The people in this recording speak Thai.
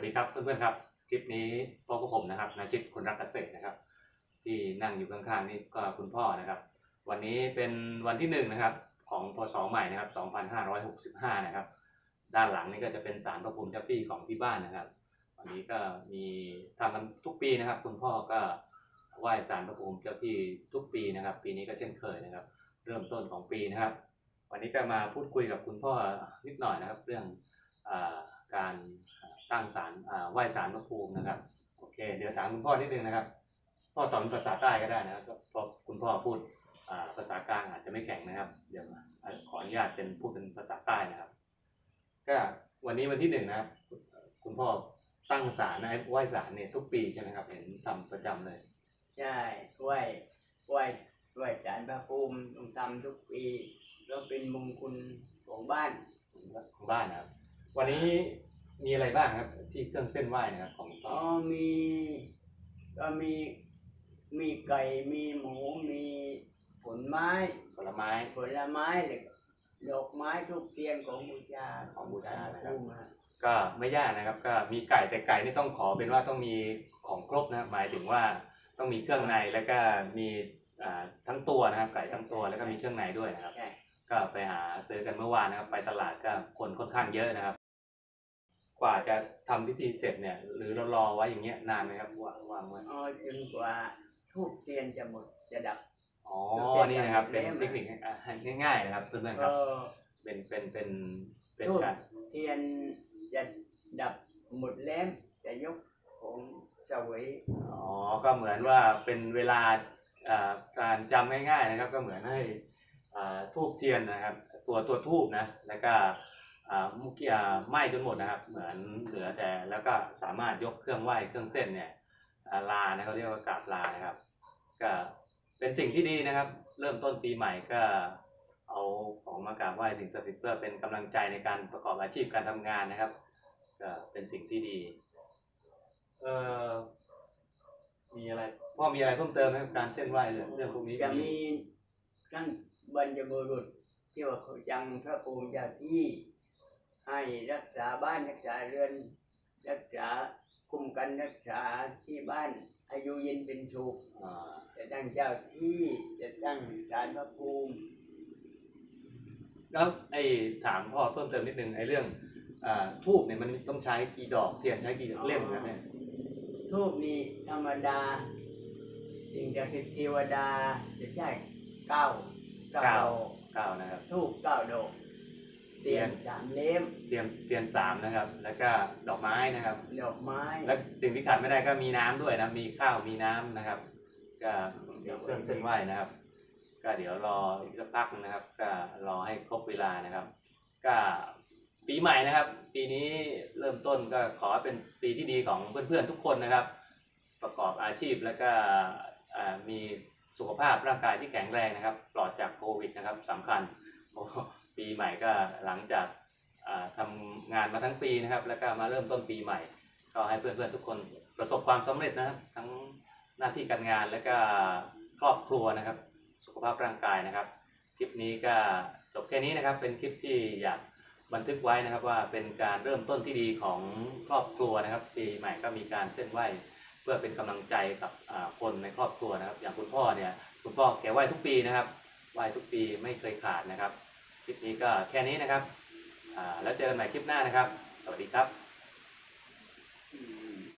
วัสดีครับเพื่อนๆครับ คลิปนี้พบกับผมนะครับนาชิตคนรักเกษตรนะครับ ที่นั่งอยู่ข้างๆนี่ก็คุณพ่อนะครับ วันนี้เป็นวันที่หนึ่งนะครับของพศใหม่นะครับ2565นะครับ ด้านหลังนี่ก็จะเป็นสารพระภูมิเจ้าที่ของที่บ้านนะครับ วันนี้ก็มีทำกันทุกปีนะครับ คุณพ่อก็ไหว้สารพระภูมิเจ้าที่ทุกปีนะครับ ปีนี้ก็เช่นเคยนะครับ เริ่มต้นของปีนะครับ วันนี้ก็มาพูดคุยกับคุณพ่อนิดหน่อยนะครับ เรื่องอการ ตั้งศาลอ่าไหว้ศาลพระภูมินะครับ โอเค เดี๋ยวถามคุณพ่อนิดนึงนะครับ พ่อสอนภาษาใต้ก็ได้นะครับเพราะคุณพ่อพูดอ่าภาษากลางอาจจะไม่แข็งนะครับ เดี๋ยวขออนุญาตเป็นพูดเป็นภาษาใต้นะครับ ก็วันนี้วันที่หนึ่งนะครับ คุณพ่อตั้งศาลนะไหว้ศาลเนี่ยทุกปีใช่ไหมครับ เห็นทำประจำเลย ใช่ไหว้ไหว้ไหว้ศาลพระภูมิต้องทำทุกปีก็เป็นมงคลของบ้านของบ้านนะครับ วันนี้ มีอะไรบ้างครับ ที่เครื่องเส้นไหว้นะครับของคุณพ่อ๋ออมีก็มีมีไก่มีหมูมีผลไม้ ผลไม้ ผลไม้หรือดอกไม้ทุกเทียนของบูชาของบูชาศลพนะครับภูมิฮะก็ไม่ยากนะครับ ก็มีไก่แต่ไก่นี่ต้องขอเป็นว่าต้องมีของครบนะครับหมายถึงว่าต้องมีเครื่องในแล้วก็มีอ่าทั้งตัวนะครับ ไก่ทั้งตัวแล้วก็มีเครื่องในด้วยนะครับ ใช่ ก็ไปหาซื้อกันเมื่อวานนะครับ ไปตลาดก็คนค่อนข้างเยอะนะครับ กว่าจะทำพิธีเสร็จเนี่ย หรือเรารอไว้อย่างเงี้ยนานไหมครับวางวางไว้อ๋อจนกว่าทูบเทียนจะหมดจะดับอ๋อนี่นะครับ เป็นเทคนิคอ่าง่ายๆนะครับเพื่อนๆคก็รับ เป็นเป็นเป็นเป็นทูบการเทียนจะดับหมดแล้วจะยกของเสวยอ๋อก็เหมือนว่าเป็นเวลาอ่าการจำง่ายๆนะครับ ก็เหมือนให้อ่าทูบเทียนนะครับ ตัวตัวทูบนะแล้วก็อ่า มุกยาไหม้จนหมดนะครับเหมือนเหลือแต่แล้วก็สามารถยกเครื่องไหว้เครื่องเส้นเนี่ยลานะเขาเรียกว่ากราบลานะครับ ก็เป็นสิ่งที่ดีนะครับ เริ่มต้นปีใหม่ก็เอาของมากราบไหว้สิ่งศักดิ์สิทธิ์เพื่อเป็นกำลังใจในการประกอบอาชีพการทำงานนะครับ ก็เป็นสิ่งที่ดีเอ่อมีอะไรพ่อมีอะไรเพิ่มเติมไหมการเส้นไหว้เรื่องเรื่องพวกนี้จะมีท่านบรรพบุรุษที่ว่าเขาจังพระภูมิเจ้าที่ ให้รักษาบ้านรักษาเรือน รักษาคุมกันรักษาที่บ้าน อายุเย็นเป็นสุขอ่าจะตั้งเจ้าที่จะตั้งศาลพระภูมิ แล้วไอ้ถามพ่อเพิ่มเติมนิดนึงไอ้เรื่องอ่าทูบเนี่ยมันต้องใช้กี่ดอกเทียนใช้กี่เล่มครับเนี่ยทูบนี่ธรรมดาสิ่งศักดิ์สิทธิ์เทวดาจะใช้เก้าเก้าดอกเก้านะครับทูบเก้าดอก เตียนสามเล่มเทียนเทียนสามนะครับ แล้วก็ดอกไม้นะครับ ดอกไม้ และสิ่งที่ขาดไม่ได้ก็มีน้ำด้วยนะมีข้าวมีน้ำนะครับ ก็เดี๋ยวเครื่องเส้นไหว้นะครับ ก็เดี๋ยวรออีกสักพักนึงนะครับ ก็รอให้ครบเวลานะครับ ก็ปีใหม่นะครับ ปีนี้เริ่มต้นก็ขอให้เป็นปีที่ดีของเพื่อนๆทุกคนนะครับ ประกอบอาชีพแล้วก็อ่ามีสุขภาพร่างกายที่แข็งแรงนะครับ ปลอดจากโควิดนะครับสำคัญเพราะว่า ปีใหม่ก็หลังจากอ่าทำงานมาทั้งปีนะครับ แล้วก็มาเริ่มต้นปีใหม่ ก็ให้เพื่อนๆทุกคนประสบความสำเร็จนะครับ ทั้งหน้าที่การงานและก็ครอบครัวนะครับ สุขภาพร่างกายนะครับ คลิปนี้ก็จบแค่นี้นะครับ เป็นคลิปที่อยากบันทึกไว้นะครับว่าเป็นการเริ่มต้นที่ดีของครอบครัวนะครับ ปีใหม่ก็มีการเส้นไหวเพื่อเป็นกำลังใจกับคนในครอบครัวนะครับ อย่างคุณพ่อเนี่ยคุณพ่อแกไหว้ทุกปีนะครับไหว้ทุกปีไม่เคยขาดนะครับ คลิปนี้ก็แค่นี้นะครับแล้วเจอกันใหม่คลิปหน้านะครับ สวัสดีครับ